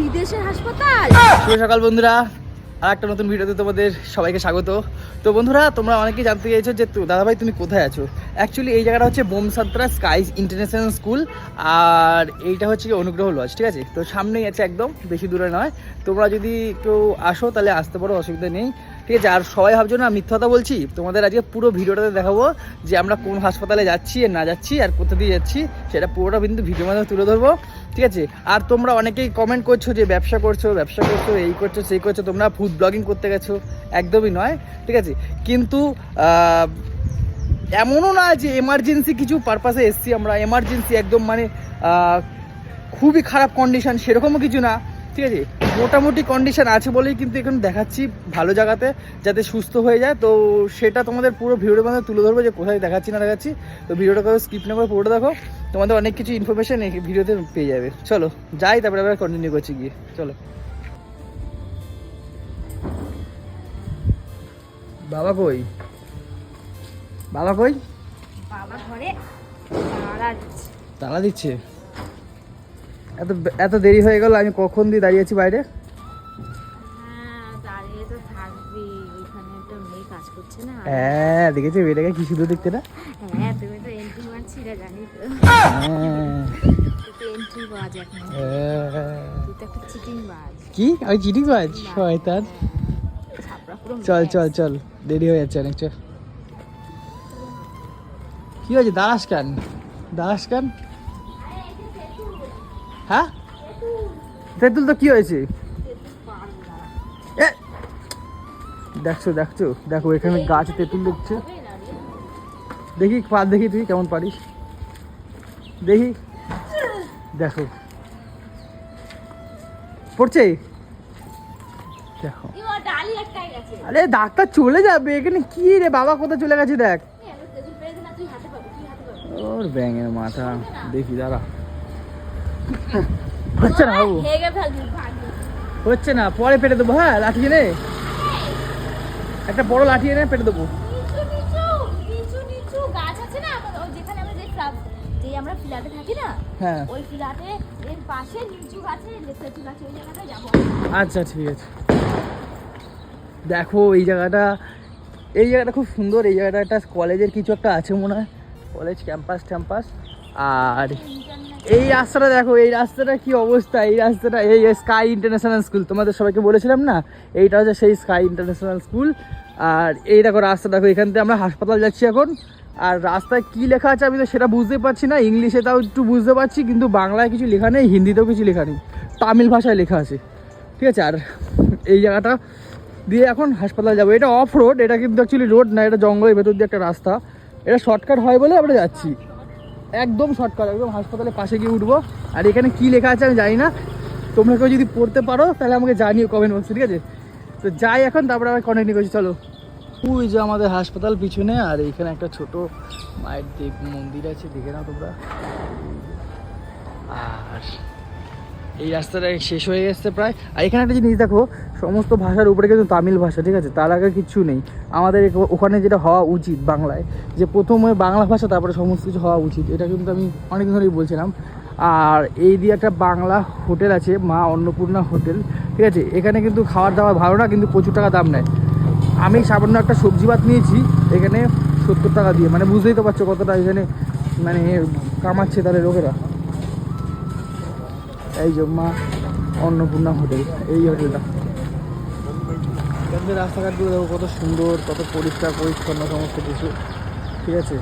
বিদেশের হাসপাতাল? শুভ সকাল বন্ধুরা। আর একটা নতুন ভিডিওতে তোমাদের সবাইকে স্বাগত। তো বন্ধুরা, তোমরা অনেকেই জানতে চাইছো যে দাদাভাই, তুমি কোথায় আছো? অ্যাকচুয়ালি এই জায়গাটা হচ্ছে বোমসাত্রা স্কাইজ ইন্টারন্যাশনাল স্কুল, আর এইটা হচ্ছে কি অনুগ্রহ লজ ঠিক আছে? তো সামনেই আছে একদম, বেশি দূরে নয়। তোমরা যদি কেউ আসো, তাহলে আসতে পারো, অসুবিধা নেই। ঠিক আছে? আর সবাই ভাবছ না, মিথ্যা বলছি? তোমাদের আজকে পুরো ভিডিওটাতে দেখাবো যে আমরা কোন হাসপাতালে যাচ্ছি আর না যাচ্ছি, আর কোথা দিয়ে যাচ্ছি, সেটা পুরোটা কিন্তু ভিডিওর মাধ্যমে তুলে ধরবো। ঠিক আছে? আর তোমরা অনেকেই কমেন্ট করছ যে ব্যবসা করছ ব্যবসা করছ, এই করছ, সেই করছ, তোমরা ফুড ব্লগিং করতে গেছো, একদমই নয়, ঠিক আছে? কিন্তু এমনও না যে এমার্জেন্সি কিছু পারপাসে এসছি আমরা এমার্জেন্সি একদম মানে খুবই খারাপ কন্ডিশন সেরকমও কিছু না। ঠিক আছে? মোটামুটি কন্ডিশন আছে বলেই কিন্তু এখন দেখাচ্ছি ভালো জায়গাতে যাতে সুস্থ হয়ে যায়। তো সেটা তোমাদের পুরো ভিডিওর মধ্যে তুলে ধরবো যে কোথায় দেখাচ্ছি না দেখাচ্ছি। তো ভিডিওটা করে স্কিপ না করে পুরোটা দেখো। তোমাদের অনেক কিছু ইনফরমেশন এই ভিডিওতে পেয়ে যাবে। চলো যাই তারপরে আবার কন্টিনিউ করছি গিয়ে। চলো। বাবা কই? বাবা কই? বাবা ঘরে তারা দিচ্ছে। তালা দিচ্ছে? এত এত দেরি হয়ে গেল আমি কখন দিয়ে দাঁড়িয়ে আছি বাইরে হ্যাঁ হ্যাঁ দেখেছি মেয়েটাকে কি সুন্দর দেখতে না? হ্যাঁ তুমি তো এন্ট্রি মারছিলে জানি তো। হ্যাঁ, তুই তো এন্ট্রি বাজ এখন। তুই তো একটা চিটিং বাজ কি? আমি চিঠি পাজ শয়তান। ছাপড়া চল চল চল। দেরি হয়ে যাচ্ছে অনেক চল কি হয়েছে? দাঁড়াস কেন? দাঁড়াস কেন? হ্যাঁ? তেঁতুল তো কি হয়েছে! দেখছ দেখছ? দেখো এখানে গাছ তেঁতুল দেখছ। দেখি পা দেখি তুই কেমন পারিস? দেখি। দেখো। পড়ছে? দেখো। আরে ডাক্তার চলে যাবে এখানে কি রে? বাবা কোথায় চলে গেছে দেখ। ওর ব্যাঙের মাথা। দেখি দাঁড়া। হচ্ছে না বাবু। হচ্ছে না পরে পেটে দেবো হ্যাঁ লাঠি এনে? একটা বড় লাঠি এনে পেটে দেবো। আমরা ফ্ল্যাটে থাকি না? হ্যাঁ। ওই ফ্ল্যাটে এর পাশে নিচু গাছে তেঁতুল গাছে ওই জায়গাটায় যাব। আচ্ছা ঠিক আছে। দেখো এই জায়গাটা এই জায়গাটা খুব সুন্দর এই জায়গাটা একটা কলেজের কিছু একটা আছে মনে হয়। কলেজ ক্যাম্পাস ট্যাম্পাস আর এই রাস্তাটা দেখো, এই রাস্তাটা কি অবস্থা? এই রাস্তাটা, এই স্কাই ইন্টারন্যাশনাল স্কুল তোমাদের সবাইকে বলেছিলাম না? এইটা হচ্ছে সেই স্কাই ইন্টারন্যাশনাল স্কুল আর এই দেখো রাস্তা, দেখো এখান থেকে আমরা হাসপাতাল যাচ্ছি এখন। আর রাস্তায় কি লেখা আছে আমি তো সেটা বুঝতে পারছি না। ইংলিশে তাও একটু বুঝতে পারছি, কিন্তু বাংলায় কিছু লেখা নেই, হিন্দিতেও কিছু লেখা নেই। তামিল ভাষায় লেখা আছে। ঠিক আছে? আর এই জায়গাটা দিয়ে এখন হাসপাতাল যাব। এটা অফ রোড এটা কিন্তু অ্যাকচুয়ালি রোড না, এটা জঙ্গলের ভেতর দিয়ে একটা রাস্তা। এটা শর্টকাট হয় বলে আমরা যাচ্ছি। একদম শর্টকাট একদম হাসপাতালের পাশে গিয়ে উঠবো। আর এখানে কি লেখা আছে আমি জানি না। তোমরা কেউ যদি পড়তে পারো, তাহলে আমাকে জানিও কমেন্ট বক্সে ঠিক আছে? তো যাই এখন, তারপরে আবার কন্টিনিউ করছি চলো। ওই যে আমাদের হাসপাতাল পিছনে, আর এখানে একটা ছোট মায়ের দেব মন্দির আছে, দেখে নাও তোমরা। আর এই রাস্তাটা শেষ হয়ে গেছে প্রায়। আর এখানে একটা জিনিস দেখো, সমস্ত ভাষার উপরে কিন্তু তামিল ভাষা, ঠিক আছে? তার আগে কিচ্ছু নেই। আমাদের ওখানে যেটা হওয়া উচিত বাংলায়, যে প্রথমে বাংলা ভাষা, তারপরে সমস্ত কিছু হওয়া উচিত, এটা কিন্তু আমি অনেকদিন ধরেই বলছিলাম। আর এই দিয়ে একটা বাংলা হোটেল আছে, মা অন্নপূর্ণা হোটেল, ঠিক আছে? এখানে কিন্তু খাওয়ার দাওয়া ভালো না, কিন্তু প্রচুর টাকা দাম নেয়। আমি সামান্য একটা সবজি ভাত নিয়েছি, এখানে সত্তর টাকা দিয়ে। মানে বুঝতেই তো পারছ কতটা এখানে মানে কামাচ্ছে তাহলে লোকেরা। এই যে মা অন্নপূর্ণা হোটেল, এই হোটেলটা। এখানে রাস্তাঘাটগুলো দেখো কত সুন্দর, কত পরিষ্কার, পরিচ্ছন্ন সমস্ত কিছু। ঠিক আছে?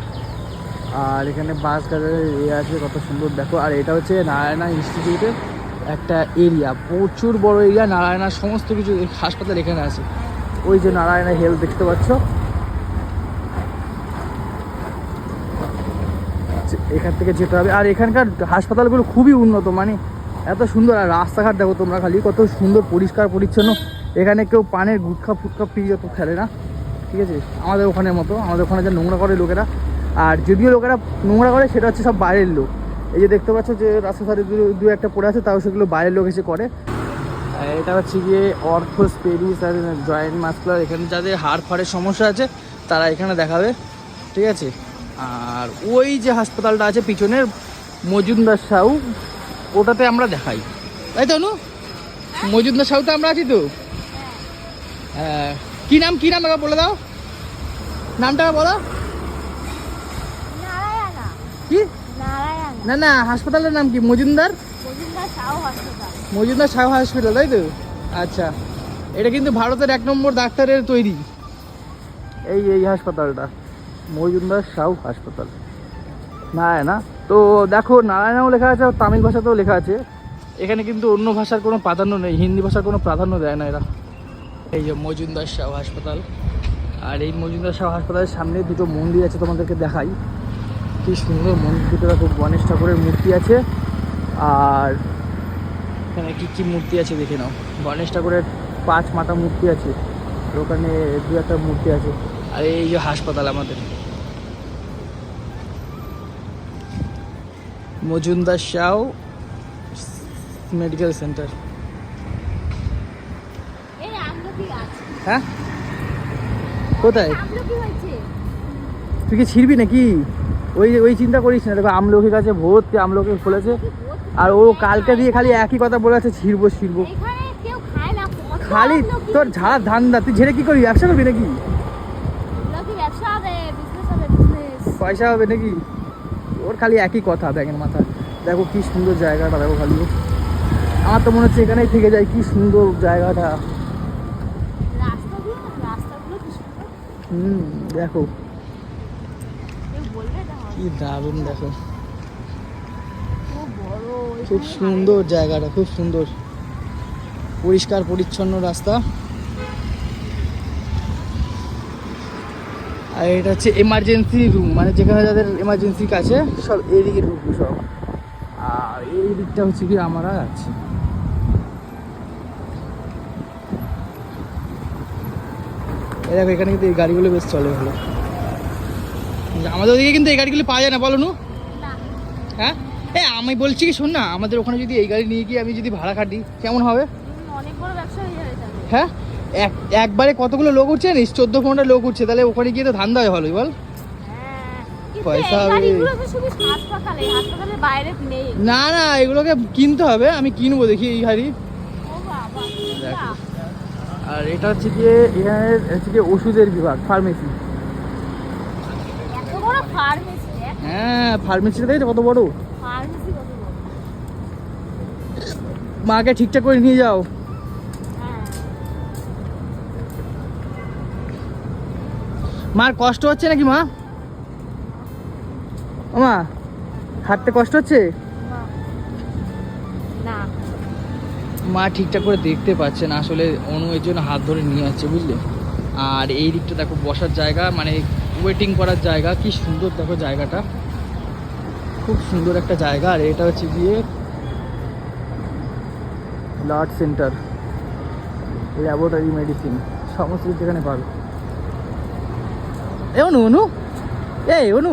আর এখানে বাস গাড়ির ইয়ে আছে, কত সুন্দর। দেখো, আর এটা হচ্ছে নারায়ণা ইনস্টিটিউটের একটা এরিয়া। প্রচুর বড় এরিয়া, নারায়ণা সমস্ত কিছু হাসপাতাল এখানে আছে। ওই যে নারায়ণা হেলথ দেখতে পাচ্ছ? এখান থেকে যেতে হবে। আর এখানকার হাসপাতালগুলো খুবই উন্নত মানে এত সুন্দর, আর রাস্তাঘাট দেখো তোমরা খালি, কত সুন্দর, পরিষ্কার, পরিচ্ছন্ন। এখানে কেউ পানের গুটখা ফুটকা পিয়ে যত ফেলে না, ঠিক আছে? আমাদের ওখানের মতো, আমাদের ওখানে যা নোংরা করে লোকেরা। আর যদিও লোকেরা নোংরা করে, সেটা হচ্ছে সব বাইরের লোক। এই যে দেখতে পাচ্ছ যে রাস্তা ধারে দু- একটা পড়ে আছে, তাও সেগুলো বাইরের লোক এসে করে। এটা হচ্ছে গিয়ে অর্থোস্পেডিস আর জয়েন্ট মাস্কুলার। এখানে যাদের হাড় ফাড়ের সমস্যা আছে, তারা এখানে দেখাবে, ঠিক আছে? আর ওই যে হাসপাতালটা আছে, পিছনের মজুমদার সাউ ওটাতে আমরা দেখাই। তাই তো নু মজুমদার সাউতে আমরা আছি তো? হ্যাঁ কি নাম কি নাম বলে দাও? নামটা বলো। নারায়ণা। কি? না না হাসপাতালের নাম কি? মজুমদার? মজুমদার সাউ হাসপাতাল। মজুমদার শাহ হসপিটাল তাই তো? আচ্ছা এটা কিন্তু ভারতের এক নম্বর ডাক্তারের তৈরি। এই এই হাসপাতালটা মজুমদার শাহ হাসপাতাল। না? তো দেখো, নারায়ণাও লেখা আছে, আর তামিল ভাষাতেও লেখা আছে। এখানে কিন্তু অন্য ভাষার কোনো প্রাধান্য নেই, হিন্দি ভাষার কোনো প্রাধান্য দেয় না এরা। এই যে মজুমদার শাহ হাসপাতাল। আর এই মজুমদার শাহ হাসপাতালের সামনে দুটো মন্দির আছে তোমাদেরকে দেখাই। কি সুন্দর মন্দির দুটো দেখো, গণেশ ঠাকুরের মূর্তি আছে। আর এখানে কী কী মূর্তি আছে দেখে নাও। গণেশ ঠাকুরের পাঁচ মাথা মূর্তি আছে। ওখানে দু একটা মূর্তি আছে। আর এই যে হাসপাতাল আমাদের। Majumdar Shah medical centre. হ্যাঁ? কোথায়? তুই কি ছিড়বি নাকি? ওই ওই চিন্তা করিস না। দেখো আমলকি গাছে ভর্তি আমলকি ফলেছে। আর ও কালকে দিয়ে খালি একই কথা বলে আছে ছিড়বো ছিড়বো। খালি তোর ঝাড়া ধান্দা। তুই ঝেড়ে কি করবি? ব্যবসা করবি নাকি? পয়সা হবে নাকি? খালি একই কথা ব্যাঙের মাথা। দেখো কি সুন্দর জায়গাটা দেখো খালি। আমার তো মনে হচ্ছে এখানেই থেকে যায় কি সুন্দর জায়গাটা। হুম দেখো। কি দারুণ দেখো। খুব সুন্দর জায়গাটা খুব সুন্দর। পরিষ্কার পরিচ্ছন্ন রাস্তা। আর এটা হচ্ছে এমার্জেন্সি রুম মানে যেখানে যাদের এমার্জেন্সি কাছে সব এদিকে ঢুকবো সব। আর এই দিকটা হচ্ছে কি আমরা আছি এই দেখো এখানে কিন্তু এই গাড়িগুলো বেশ চলে ভালো। আমাদের ওদিকে কিন্তু এই গাড়িগুলো পাওয়া যায় না বলো নু? না। হ্যাঁ? এ আমি বলছি কি শোন না আমাদের ওখানে যদি এই গাড়ি নিয়ে গিয়ে আমি যদি ভাড়া কাটি কেমন হবে? অনেক বড় ব্যবসা হয়ে যাবে হ্যাঁ? এক একবারে কতগুলো লোক উঠছে জানিস? চোদ্দ পনেরোটা লোক উঠছে। তাহলে ওখানে গিয়ে তো ধান্দা হয় ভালোই বল। হ্যাঁ পয়সা হবে। না না এগুলোকে কিনতে হবে। আমি কিনবো দেখি এই গাড়ি। ও বাবা দেখো। আর এটা হচ্ছে গিয়ে এখানে হচ্ছে গিয়ে ওষুধের বিভাগ ফার্মেসি এত ফার্মেসি হ্যাঁ ফার্মেসিটা দেখেছ কত কত বড়? মাকে ঠিকঠাক করে নিয়ে যাও। মার কষ্ট হচ্ছে নাকি মা? মা হাঁটতে কষ্ট হচ্ছে? মা ঠিকঠাক করে দেখতে পাচ্ছে না আসলে অনু এর জন্য হাত ধরে নিয়ে যাচ্ছে বুঝলে? আর এই দিকটা দেখো বসার জায়গা মানে ওয়েটিং করার জায়গা কি সুন্দর দেখো জায়গাটা। খুব সুন্দর একটা জায়গা আর এটা হচ্ছে গিয়ে ব্লাড সেন্টার ল্যাবরেটরি মেডিসিন সমস্ত কিছু এখানে পাবে। এ অনু অনু। এই অনু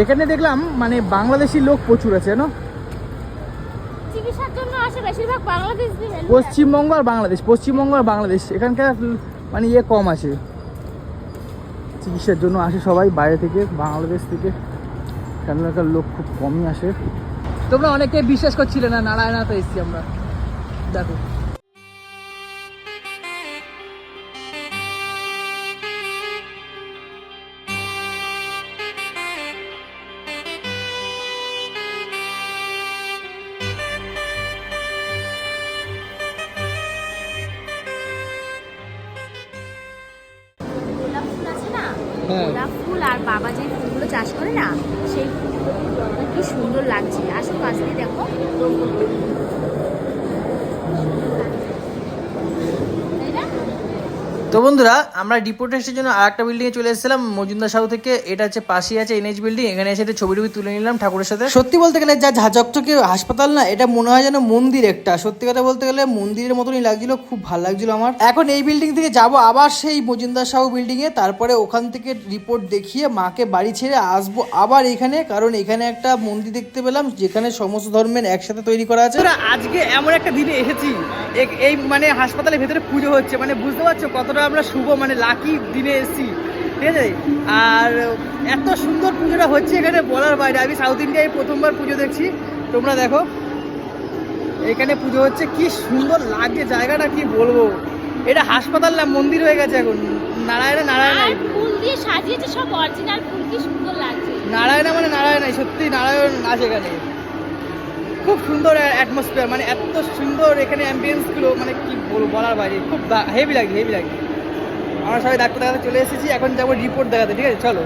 এখানে দেখলাম মানে বাংলাদেশি লোক প্রচুর আছে জানো চিকিৎসার জন্য আসে বেশিরভাগ বাংলাদেশ পশ্চিমবঙ্গ আর বাংলাদেশ পশ্চিমবঙ্গ আর বাংলাদেশ এখানকার মানে ইয়ে কম আছে। চিকিৎসার জন্য আসে সবাই বাইরে থেকে বাংলাদেশ থেকে। এখানকার লোক খুব কমই আসে। তোমরা অনেকে বিশ্বাস করছিলে না নারায়ণাতে এসেছি আমরা। দেখো। Thank you. তো বন্ধুরা আমরা ডিপো টেস্টের জন্য আর একটা বিল্ডিংয়ে চলে এসেছিলাম। মজুমদার সাহু থেকে এটা হচ্ছে পাশেই আছে এনএইচ বিল্ডিং এখানে এসে ছবি টবি তুলে নিলাম ঠাকুরের সাথে। সত্যি বলতে গেলে যা ঝাঁঝকচকে হাসপাতাল না এটা মনে হয় যেন মন্দির একটা। সত্যি কথা বলতে গেলে মন্দিরের মতনই লাগছিল খুব ভালো লাগছিল আমার। এখন এই বিল্ডিং থেকে যাব আবার সেই মজুমদার সাহু বিল্ডিং এ তারপরে ওখান থেকে রিপোর্ট দেখিয়ে মাকে বাড়ি ছেড়ে আসব আবার এখানে কারণ এখানে একটা মন্দির দেখতে পেলাম যেখানে সমস্ত ধর্মের একসাথে তৈরি করা আছে। আজকে এমন একটা দিনে এসেছি। এই মানে হাসপাতালের ভেতরে পুজো হচ্ছে মানে বুঝতে পারছ কতটা আমরা শুভ মানে লাকি দিনে এসেছি। ঠিক আছে? আর এত সুন্দর পুজোটা হচ্ছে এখানে বলার বাইরে। আমি সাউথ ইন্ডিয়ায় প্রথমবার পুজো দেখছি। তোমরা দেখো এখানে পুজো হচ্ছে। কি সুন্দর লাগে জায়গাটা কি বলব? এটা হাসপাতাল না মন্দির হয়ে গেছে এখন? নারায়ণা নারায়ণ। ফুল দিয়ে সাজিয়েছে সব অরিজিনাল ফুল কি সুন্দর লাগছে। নারায়ণা মানে নারায়ণাই সত্যি নারায়ণ আছে এখানে। খুব সুন্দর অ্যাটমসফিয়ার মানে এত সুন্দর এখানে অ্যাম্বিয়েন্সগুলো মানে কি বলব বলার বাইরে। খুব হেভি লাগে হেভি লাগে। আমরা সবাই ডাক্তার দেখাতে চলে এসেছি এখন যাব রিপোর্ট দেখাতে ঠিক আছে? চলো।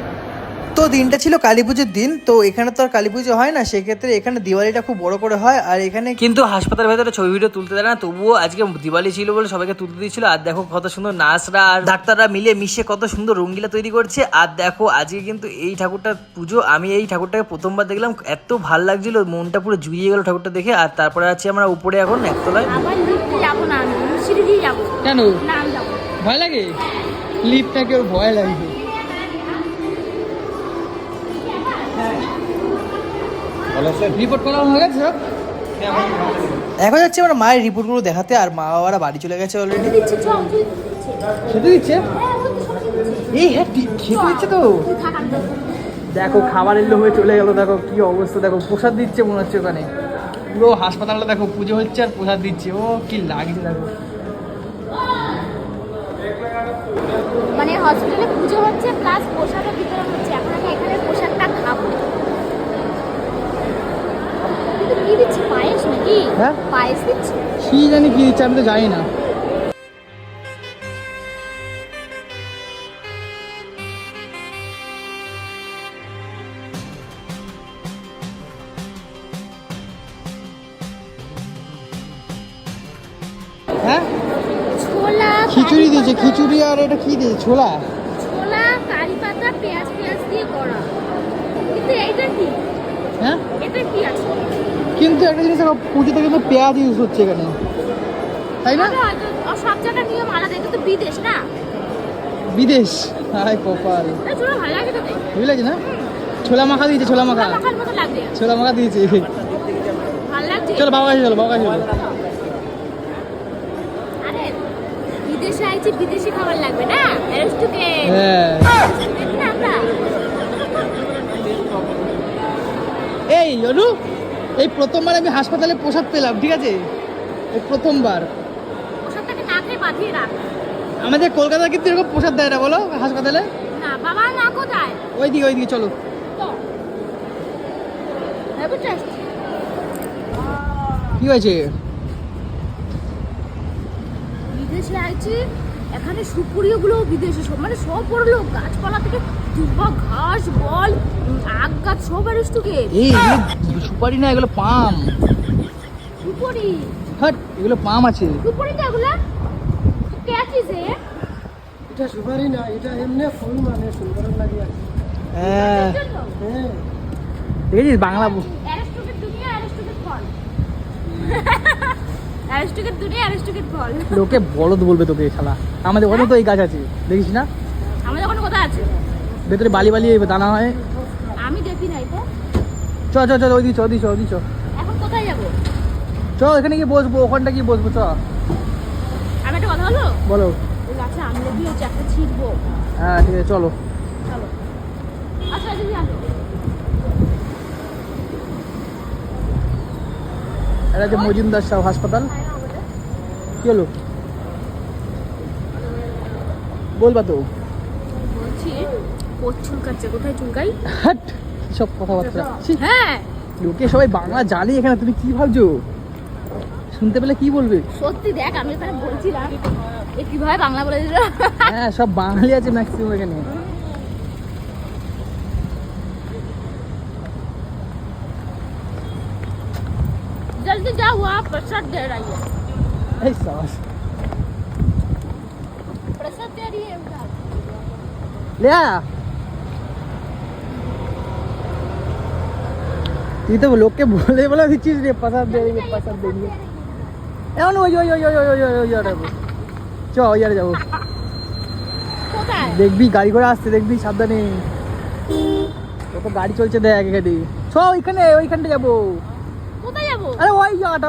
তো দিনটা ছিল কালী পুজোর দিন তো এখানে তো আর কালী পুজো হয় না সেক্ষেত্রে এখানে দিওয়ালিটা খুব বড় করে হয় আর এখানে কিন্তু হাসপাতালের ভেতরে ছবি ভিডিও তুলতে দেয় না তবুও আজকে দিওয়ালি ছিল বলে সবাইকে তুলতে দিয়েছিল আর দেখো কত সুন্দর নাচরা আর ডাক্তাররা মিলে মিশে কত সুন্দর রঙ্গিলা তৈরি করছে আর দেখো আজকে কিন্তু এই ঠাকুরটার পুজো আমি এই ঠাকুরটাকে প্রথমবার দেখলাম এত ভালো লাগছিল মনটা পুরো জুড়িয়ে গেল ঠাকুরটা দেখে আর তারপরে আছি আমরা উপরে এখন একতলায়। কেন? না আমি যাব ভয় লাগে? লিফটটাকে ওর ভয় লাগে রিপোর্ট করা হয়ে গেছে সব? এখন যাচ্ছে আমার মায়ের রিপোর্টগুলো দেখাতে আর মা বাবারা বাড়ি চলে গেছে অলরেডি খেতে দিচ্ছে? হ্যাঁ। এই হ্যাঁ খেতে দিচ্ছে তো। দেখো খাবার এলো লোভে চলে গেল দেখো কি অবস্থা দেখো প্রসাদ দিচ্ছে মনে হচ্ছে ওখানে। পুরো হাসপাতালটা দেখো পুজো হচ্ছে আর প্রসাদ দিচ্ছে। ও কি লাগছে দেখো মানে হসপিটালে পুজো হচ্ছে প্লাস প্রসাদও বিতরণ হচ্ছে। এখন আমি এখানে পোশাকটা খাব। কিন্তু কি দিচ্ছে পায়েস নাকি? হ্যাঁ? পায়েস দিচ্ছে? কি জানি কি দিচ্ছে আমি তো জানি না। হ্যাঁ? ছোলা খিচুড়ি দিয়েছে খিচুড়ি আর এটা কি দিয়েছে ছোলা? ছোলা কারি পাতা পেঁয়াজ পেঁয়াজ দিয়ে করা। কিন্তু এইটা কি? হ্যাঁ? এটা কি আছে? কিন্তু একটা জিনিস পুজোতে কিন্তু পেঁয়াজ ইউজ হচ্ছে এখানে। তাই না? সব জায়গার নিয়ম আলাদা এটা তো বিদেশ না? বিদেশ? হাই কপাল। ভালো লাগে না? ছোলা মাখা দিয়েছে ছোলা মাখা। ছোলা মাখা দিয়েছে। চলো বাবা চলো বাবা চলো আরে বিদেশে বিদেশি খাবার লাগবে না? হ্যাঁ। আমরা এই অনু এই প্রথমবার আমি হাসপাতালে প্রসাদ পেলাম ঠিক আছে? এই প্রথমবার। ওষুধটাকে না খেয়ে বাঁধিয়ে রাখ। আমাদের কলকাতা কিন্তু এরকম প্রসাদ দেয় না বলো হাসপাতালে? না বাবা না কোথায়? ওই দিকে ওই দিকে চলো টেস্ট কি হয়েছে? বিদেশে আইছি। এখানে সুপুরিগুলো বিদেশে সব মানে সব বড় লোক গাছপালা থেকে দুব্বা ঘাস বল আগ গাছ সব রেস্টুরেন্ট এই এগুলো সুপারি না এগুলো পাম। সুপুরি। হাট এগুলো পাম আছে। সুপুরি তো এগুলা। কে আছিস এ? এটা সুপারি না এটা এমনি ফুল মানে সুন্দর লাগে আর হ্যাঁ। হ্যাঁ। দেখেছিস বাংলা ব- দুনিয়া অ্যারিস্টোকেট ফল অ্যারিস্টোকেট দুনিয়া অ্যারিস্টোকেট ফল লোকে বলদ বলবে তোকে শালা। আমাদের ওখানে তো এই গাছ আছে দেখিস না? আমাদের ওখানে কোথায় আছে? ভেতরে বালি বালি দানা হয়। আমি দেখি নাই তো। চ চ চ ওই দিকে চ ওই চ চ। এখন কোথায় যাব? চ এখানে গিয়ে বসবো ওখানটা গিয়ে বসবো চ। আমি একটা কথা বলো। বলো ওই গাছে ছিটবো হ্যাঁ ঠিক আছে চলো। চলো। আচ্ছা আসো। এটা হচ্ছে মজুমদার সাহ হাসপাতাল। কি হলো বলবা তো বলছি কোচ চুলকাচ্ছে কোথায় চুলকাই হাট সব কথাবার্তা ছি, হ্যাঁ লোকে সবাই বাংলা জানি এখানে তুমি কি ভাবছো শুনতে পেলে কি বলবে সত্যি দেখ আমি এখানে বলছিলাম এ কিভাবে বাংলা বলে দিল হ্যাঁ সব বাঙালি আছে ম্যাক্সিমাম এখানে जल्दी जाओ आप प्रसाद दे रही है લે ये तो लोग के बोले बोला इस चीज ने पसंद दे रही है पसंद दे रही है एवन ओ यो यो यो यो यो यो यो চো ইয়ার যাব দেখবি গাড়ি করে আসতে দেখবি সাবধানে কত গাড়ি চলছে দেখ এখানে চ ওইখানে ওইখানটা যাব কোথায় যাব আরে ওই জায়গাটা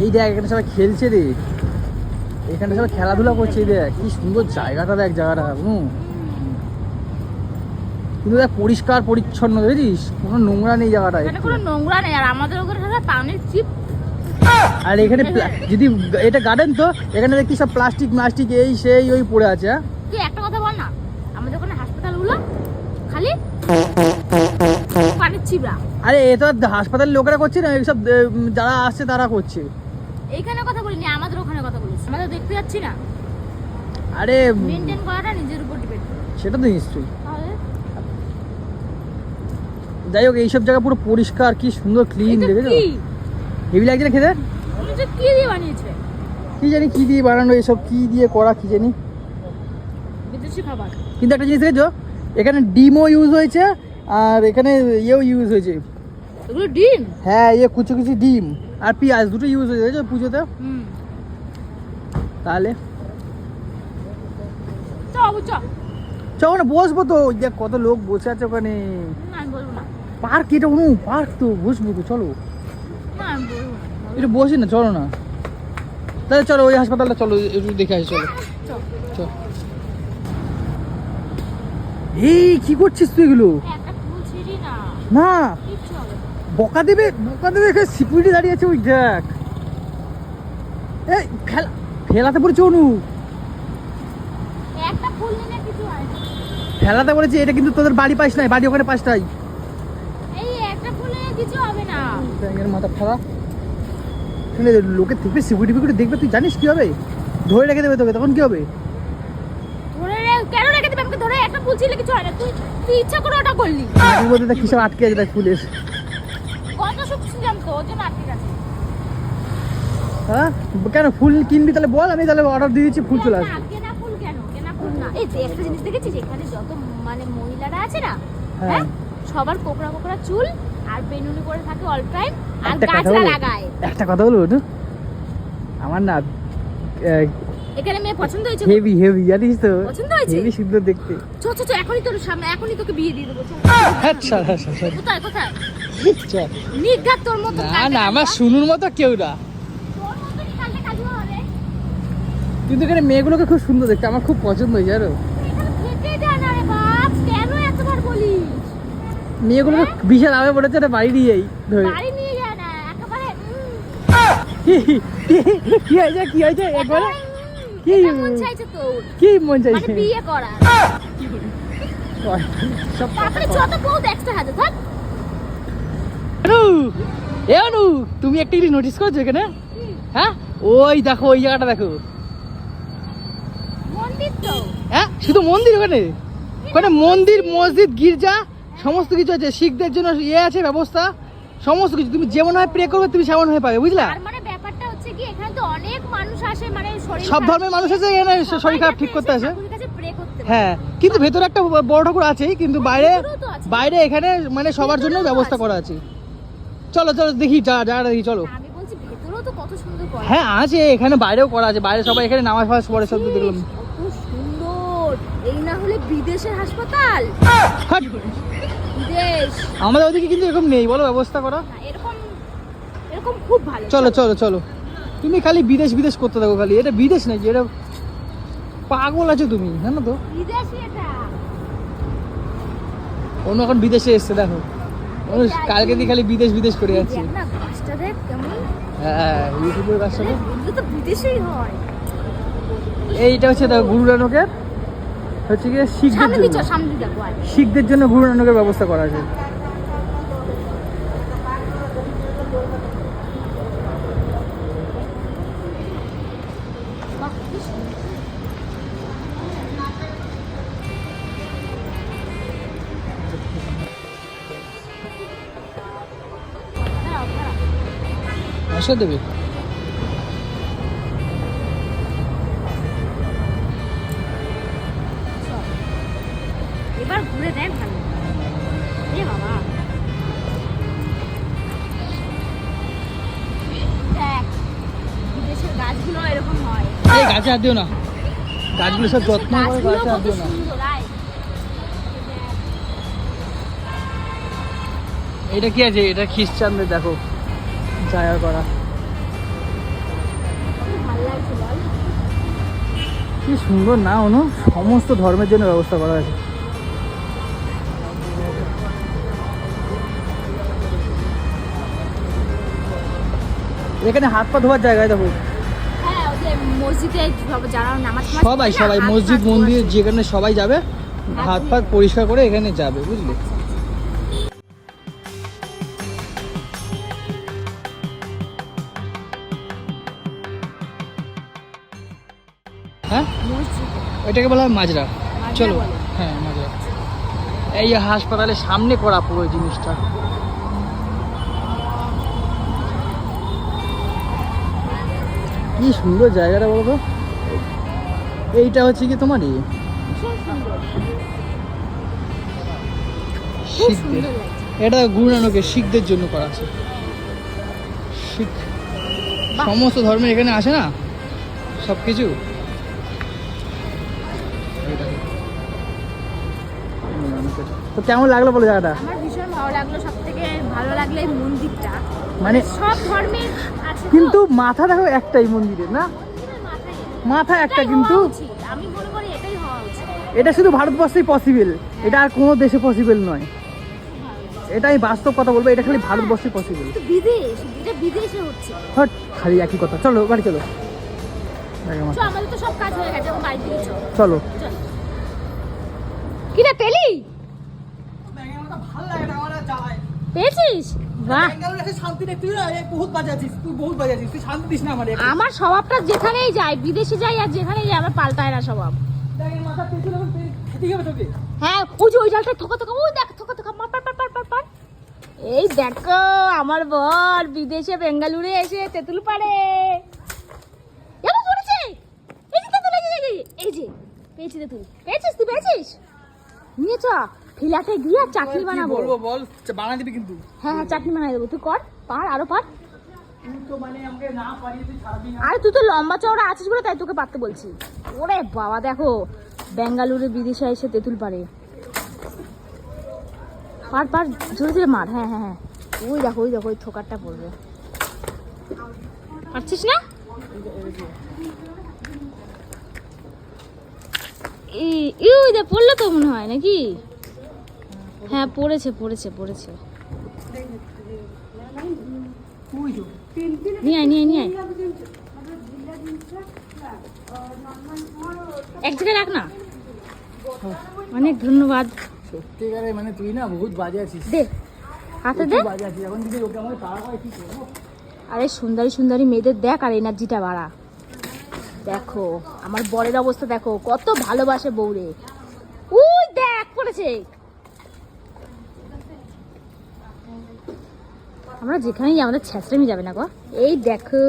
এই দেখ এখানে সবাই খেলছে রে। এখানে সবাই খেলাধুলা করছে এই দেখ কি সুন্দর জায়গাটা দেখ জায়গাটা হুম। কিন্তু দেখ পরিষ্কার পরিচ্ছন্ন দেখেছিস কোনো নোংরা নেই জায়গাটা এখানে কোনো নোংরা নেই আর আমাদের ওখানে পানির চিপ আর এখানে যদি এটা গার্ডেন তো এখানে দেখি সব প্লাস্টিক প্লাস্টিক এই সেই ওই পড়ে আছে হ্যাঁ? তুই একটা কথা বল না আমাদের ওখানে হাসপাতালগুলো খালি পানির চিবড়া আরে এ তো আর হাসপাতালের লোকেরা করছে না এইসব যারা আসছে তারা করছে। এইখানে কথা বলিনি আমাদের ওখানে কথা আমরা দেখতে যাচ্ছি না। আরে মেনটেন করাটা নিজের উপর ডিপেন্ড করে। সেটা তো নিশ্চয়ই। যাই হোক এইসব জায়গা পুরো পরিষ্কার কি সুন্দর ক্লিন দেখেছ? হেভি লাগছে না খেতে? কি দিয়ে বানিয়েছে? কি জানি কি দিয়ে বানানো এসব কি দিয়ে করা কি জানি। বিদেশি খাবার। কিন্তু একটা জিনিস দেখেছ? এখানে ডিমও ইউজ হয়েছে আর এখানে ইয়েও ইউজ হয়েছে। এগুলো ডিম? হ্যাঁ ইয়ে কুচি কুচি ডিম। আর পেঁয়াজ দুটো ইউজ হয়েছে দেখেছ পুজোতে তাহলে? চ ওখানে বসবো তো ওই দেখ কত লোক বসে আছে ওখানে। পার্ক এটা অনু পার্ক তো বসবো তো চলো। একটু বসি না চলো না। তাহলে চলো ওই হাসপাতালটা চলো একটু দেখে আসি চলো। চল। এই কি করছিস তুই এগুলো? না। বকা দেবে? বকা দেবে? সিকিউরিটি দাঁড়িয়ে আছে ওই দেখ। এই ফেলা ফেলাতে পড়েছে অনু। ফেলাতে বলেছে এটা কিন্তু তোদের বাড়ি পাস নাই বাড়ি ওখানে পাঁচটাই এই একটা ফুল নিলে কিছু হবে না। ব্যাঙের মাথা ফেলা শুনে লোকের সিকিউরিটি ফিকিউরিটি দেখবে তুই জানিস কি হবে? ধরে রেখে দেবে তোকে তখন কি হবে? কেন রেখে দিবে? আমাকে ধরে একটা ফুল কিছু হয় না। তুই তুই ইচ্ছা করে ওটা করলি। কিসব আটকে আছে দেখ ফুলের কত শুকছি জানতো ওর জন্য আটকে গেছে হ্যাঁ? কেন ফুল কিনবি তাহলে বল আমি তাহলে অর্ডার দিয়ে দিচ্ছি ফুল চলে আসবে। কেনা ফুল কেন? কেনা ফুল না। এই একটা জিনিস দেখেছিস? এখানে যত মানে মহিলারা আছে না হ্যাঁ। হ্যাঁ? সবার কোকড়া কোকড়া চুল আর বেনুনি করে থাকে অল টাইম আর লাগায়। একটা কথা বলব? আমার না এখানে মেয়ে পছন্দ হয়েছে হেভি হেভি জানিস তো? পছন্দ হয়েছে? হেভি সুন্দর দেখতে। চ চ চ এখনই তোর সামনে এখনই তোকে বিয়ে দিয়ে দেবো আচ্ছা আচ্ছা আচ্ছা কোথায় কোথায়? নির্ঘাত তোর মতো না না আমার শুনুর মতো কেউ না। তোর মতনই কালকে কাজু হবে। কিন্তু এখানে মেয়েগুলোকে খুব সুন্দর দেখতে আমার খুব পছন্দ হয়েছে জানো? এখানে থেকে যা না রে বাপ কেন এতবার বলিস? মেয়েগুলোকে বিশাল আবে পড়েছে না বাড়ি বাড়ি নিয়ে যা না একেবারে উম, কি হয়েছে কি হয়েছে? একবার কি? মন চাইছে কি মন মানে বিয়ে করা সব তারপরে যত বউ দেখতে হাতে থাক অনু এ অনু তুমি একটা জিনিস নোটিস করেছ এখানে? হ্যাঁ? ওই দেখো ওই জায়গাটা দেখো। মন্দির তো। হ্যাঁ? শুধু মন্দির ওখানে? ওখানে মন্দির মসজিদ গির্জা সমস্ত কিছু আছে। শিখদের জন্য ইয়ে আছে ব্যবস্থা। সমস্ত কিছু। তুমি যেমন হয় প্রে করবে তুমি সেমন হয়ে পাবে বুঝলা? মানে ব্যাপারটা হচ্ছে কি এখানে তো অনেক মানুষ আসে মানে সব ধর্মের মানুষ আছে এখানে শরীর খারাপ ঠিক করতে আসে। হ্যাঁ কিন্তু ভেতরে একটা বড় ঠাকুর আছেই কিন্তু বাইরে তো আছে। বাইরে এখানে মানে সবার জন্য ব্যবস্থা করা আছে। চলো চলো দেখি যা- জায়গাটা দেখি চলো। হ্যাঁ আছে এখানে বাইরেও করা আছে। বাইরে সবাই এখানে নামাজ ফামাজ পড়ে সব দেখলাম। এই না হলে বিদেশের হাসপাতাল? আমাদের ওদিকে কিন্তু এরকম নেই বলো ব্যবস্থা করা। এরকম এরকম খুব ভালো। চলো। চলো চলো। তুমি খালি বিদেশ বিদেশ করতে থাকো খালি। এটা বিদেশ নাকি? এটা পাগল আছো তুমি জানো তো? অন্য এখন বিদেশে এসছে দেখো। কালকে দিয়ে খালি বিদেশ বিদেশ করে যাচ্ছে। হ্যাঁ ইউটিউবের কাজটা এগুলো তো বিদেশেই এইটা হচ্ছে দেখো গুরু নানকের হচ্ছে গিয়ে শিখদের জন্য। শিখদের জন্য গুরু নানকের ব্যবস্থা করা আছে। আসা দেবে? এবার ঘুরে দেখ ভালো। এ বাবা। দেখ বিদেশের গাছগুলো এরকম হয়। এই গাছে হাত দিও না। গাছগুলো সব যত্ন করে গাছে হাত দিও না। এটা কি আছে? এটা খ্রিস্টানদের দেখো। করা। কি সুন্দর না, অনু? সমস্ত ধর্মের জন্য ব্যবস্থা করা আছে এখানে হাত পা ধোয়ার জায়গায় দেখো। সবাই সবাই, মসজিদ, মন্দির, যেখানে সবাই যাবে, হাত পা পরিষ্কার করে এখানে যাবে, বুঝলে? এটাকে বলা হয় মাজরা। চলো। হ্যাঁ মাজরা। এই হাসপাতালের সামনে করা পুরো জিনিসটা। কি সুন্দর জায়গাটা বলো তো। এইটা হচ্ছে কি তোমার এই ভীষণ সুন্দর। খুব শিখদের। এটা গুরু নানকের শিখদের জন্য করা আছে। শিখ। সমস্ত ধর্মের এখানে আসে না? সব কিছু তো কেমন লাগল বলো জায়গাটা? আমার ভীষণ ভালো লাগল সব থেকে ভালো লাগল এই মন্দিরটা। মানে সব ধর্মের আছে কিন্তু মাথা দেখো একটাই মন্দিরের না? মাথা একটা কিন্তু আমি মনে করি এটাই হওয়া উচিত। এটা শুধু ভারতবর্ষেই পসিবল এটা আর কোনো দেশে পসিবল নয়। এটাই বাস্তব কথা বলব এটা খালি ভারতবর্ষে পসিবল বিদেশ এটা বিদেশে হচ্ছে। হট খালি একই কথা। চলো বাড়ি চলো। আমাদের তো সব কাজ হয়ে গেছে বাড়ি চলো। চল। কি রে পেলি? পেয়েছিস? আমার স্বভাবটা যেখানেই যাই বিদেশে যাই আর যেখানেই যাই, আমার পাল্টায় না স্বভাব। হ্যাঁ ওই জালটা দেখ পার পার পার পার পার এই দেখো আমার বর বিদেশে বেঙ্গালুরে এসে তেঁতুল তেঁতুল। পেয়েছিস তুই, পেয়েছিস? নিয়ে চ। ফিলাতে গিয়ে চাটনি বানাবো। বলব বল? বানা দিবি কিন্তু। হ্যাঁ হ্যাঁ চাটনি বানাই দেবো। তুই কর পার আরও পার। তুই তো মানে আরে তুই তো লম্বা চওড়া আছিস বলে তাই তোকে পারতে বলছি। ওরে বাবা দেখো বেঙ্গালুরু বিদেশে এসে তেঁতুল পারে পার পার জোরে জোরে মার। হ্যাঁ হ্যাঁ হ্যাঁ। ওই দেখো ওই দেখো ওই থোকারটা পড়বে। পারছিস না? এই ওই দেখ পড়ল তো মনে হয় নাকি? হ্যাঁ পড়েছে পড়েছে পড়েছে। নিয়ে নিয়ে নিয়ে এক জায়গায় রাখ না। অনেক ধন্যবাদ। সত্যিকারে মানে তুই না বহুত বাজে আছিস। দে হাতে দে। বাজে আছিস। এখন যদি ওকে আমাকে তাড়া করে কি করব? আরে সুন্দরী সুন্দরী মেয়েদের দেখ আর এনার্জিটা বাড়া। দেখো আমার বরের অবস্থা দেখো কত ভালোবাসে বউরে। উই দেখ পড়েছে। আমরা যেখানেই যাই, আমাদের ছেঁচড়ামি যাবে না গো। এই দেখো।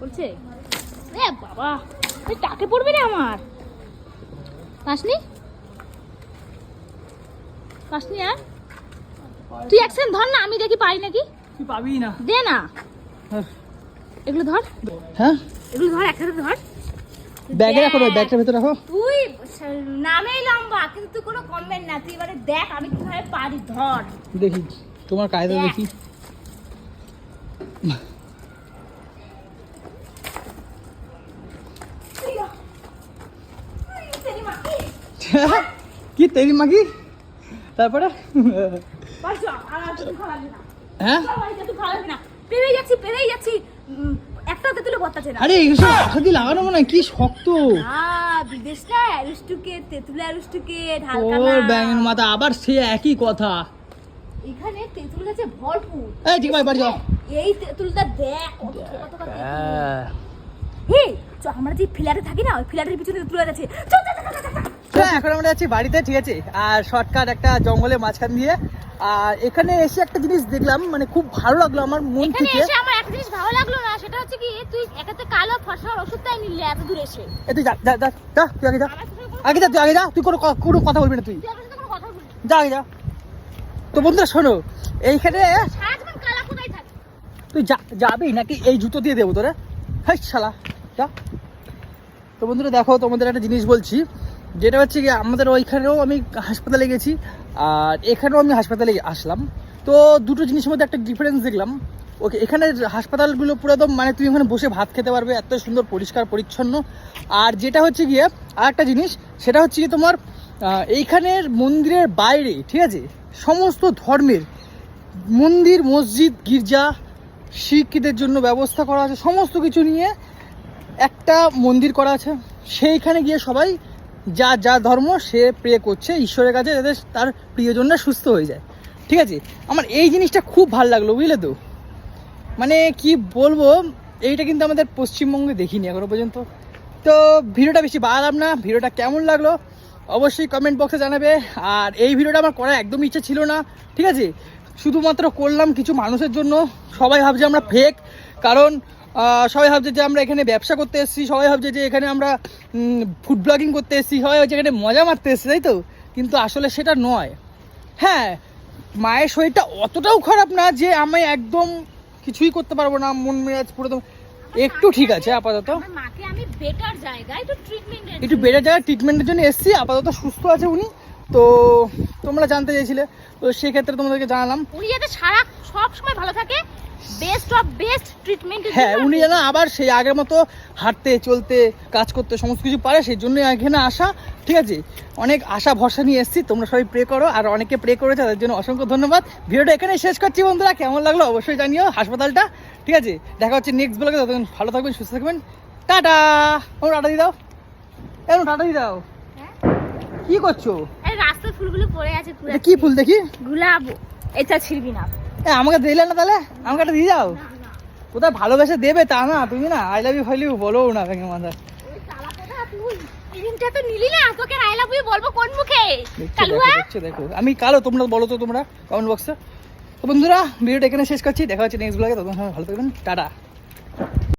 বলছে বাবা তুই টাকে পড়বে রে আমার? পাসনি পাসনি আর? তুই এক ধর না আমি দেখি পারি নাকি? তুই পাবি না। দে না। এগুলো ধর। হ্যাঁ? এগুলো ধর একসাথে ধর। ব্যাগে রাখো দেখ। ব্যাগটার ভেতরে রাখো তুই নামেই লম্বা কিন্তু তুই কোনো কমবেন না তুই এবারে দেখ আমি কীভাবে পারি ধর দেখি তোমার কায়দা দেখ। কি তেরি মাগি তারপরে। হ্যাঁ। পেরেই যাচ্ছি পেরেই যাচ্ছি হাতে তুলে বত্তাছে না। আরে দিয়ে লাগানো মনে হয় কি শক্ত? বিদেশটা অ্যারিস্টুকে তেঁতুলে অ্যারিস্টুকে ঢালকা ওর ব্যাঙের মাথা আবার সে একই কথা। এখানে তেঁতুল গাছে ভরপুর। এই ঠিক ভাই বাড়ি যাও। এই তেঁতুলটা দেখ কত তেঁতুল। হ্যাঁ। হে চ আমরা যে ফ্ল্যাটে থাকি না ওই ফ্ল্যাটের পিছনে তেঁতুল গাছ আছে। চল চল চল, চল, চল, চল। হ্যাঁ এখন আমরা যাচ্ছি বাড়িতে ঠিক আছে? আর শর্টকাট একটা জঙ্গলের মাঝখান দিয়ে। আর এখানে এসে একটা জিনিস দেখলাম মানে খুব ভালো লাগল আমার মন থেকে। একটা জিনিস ভালো লাগল না সেটা হচ্ছে কি তুই একাতে কালো ফসার ওষুধটাই নিলে এত দূর এসে। এ তুই যা যা যা যা তুই আগে যা। আগে যা তুই আগে যা তুই কোনো কোনো কথা বলবি না তুই। তুই কোনো কথা বলবি না। যা আগে যা। তো বন্ধুরা শোনো এইখানে তুই যা যাবি নাকি এই জুতো দিয়ে দেবো তোরা? হাই শালা যা। তো বন্ধুরা দেখো তোমাদের একটা জিনিস বলছি। যেটা হচ্ছে কি আমাদের ওইখানেও আমি হাসপাতালে গেছি আর এখানেও আমি হাসপাতালে আসলাম। তো দুটো জিনিসের মধ্যে একটা ডিফারেন্স দেখলাম। ওকে, এখানে হাসপাতালগুলো পুরো একদম মানে তুমি ওখানে বসে ভাত খেতে পারবে, এত সুন্দর, পরিষ্কার, পরিচ্ছন্ন। আর যেটা হচ্ছে গিয়ে আর একটা জিনিস, সেটা হচ্ছে গিয়ে তোমার এইখানের মন্দিরের বাইরে, ঠিক আছে, সমস্ত ধর্মের, মন্দির, মসজিদ, গির্জা, শিক্ষিতের জন্য ব্যবস্থা করা আছে, সমস্ত কিছু নিয়ে একটা মন্দির করা আছে। সেইখানে গিয়ে সবাই যা যা ধর্ম সে প্রে করছে, ঈশ্বরের কাছে যাতে তার প্রিয়জনরা সুস্থ হয়ে যায়। ঠিক আছে? আমার এই জিনিসটা খুব ভালো লাগল, বুঝলে তো? মানে কি বলব, এইটা কিন্তু আমাদের পশ্চিমবঙ্গে দেখিনি এখনও পর্যন্ত। তো ভিডিওটা বেশি বাড়ালাম না, ভিডিওটা কেমন লাগল অবশ্যই কমেন্ট বক্সে জানাবে। আর এই ভিডিওটা আমার করার একদম ইচ্ছা ছিল না, ঠিক আছে? শুধুমাত্র করলাম কিছু মানুষের জন্য, সবাই ভাবছে আমরা ফেক কারণ সবাই ভাবছে যে আমরা এখানে ব্যবসা করতে এসেছি, সবাই ভাবছে যে এখানে আমরা ফুড ব্লগিং করতে এসেছি, সবাই ভাবছে এখানে মজা মারতে এসেছি, তাই তো? কিন্তু আসলে সেটা নয়। হ্যাঁ মায়ের শরীরটা অতটাও খারাপ না যে আমি একদম কিছুই করতে পারব না মন মেজাজ পুরো তো একটু ঠিক আছে আপাতত। একটু মাকে আমি বেটার জায়গায় একটু একটু ট্রিটমেন্টের জন্য এসেছি আপাতত সুস্থ আছে উনি। তো তোমরা জানতে চাইছিলে তো সেক্ষেত্রে তোমাদেরকে জানালাম। উনি যাতে সারা সব সময় ভালো থাকে বেস্ট অফ বেস্ট ট্রিটমেন্ট হ্যাঁ উনি যেন আবার সেই আগের মতো হাঁটতে চলতে কাজ করতে সমস্ত কিছু পারে সেই জন্যই এখানে আসা। ঠিক আছে? অনেক আশা ভরসা নিয়ে এসেছি তোমরা সবাই প্রে করো। আর অনেকে প্রে করেছে তাদের জন্য অসংখ্য ধন্যবাদ। ভিডিওটা এখানে শেষ করছি বন্ধুরা। কেমন লাগল অবশ্যই জানিও হাসপাতালটা। ঠিক আছে? দেখা হচ্ছে নেক্সট ব্লগে ততক্ষণ ভালো থাকবেন সুস্থ থাকবেন। টাটা! ও টাটা দিয়ে দাও। এমন টাটা দিয়ে দাও। কি করছ? রাস্তার ফুলগুলো পড়ে আছে কি ফুল দেখি? গুলাব। এটা ছিড়বি না। এ, আমাকে দিলে না তাহলে? আমাকে একটা দিয়ে যাও। কোথায় ভালোবেসে দেবে তা না তুমি না আই লাভ ইউ ইউ বলো না ভেঙে মাথা আমি কালো তোমরা বলো তো তোমরা কমেন্ট বক্সে তো বন্ধুরা ভিডিওটা এখানে শেষ করছি দেখা হচ্ছে নেক্সট ব্লগে তখন ভালো থাকবেন টাটা।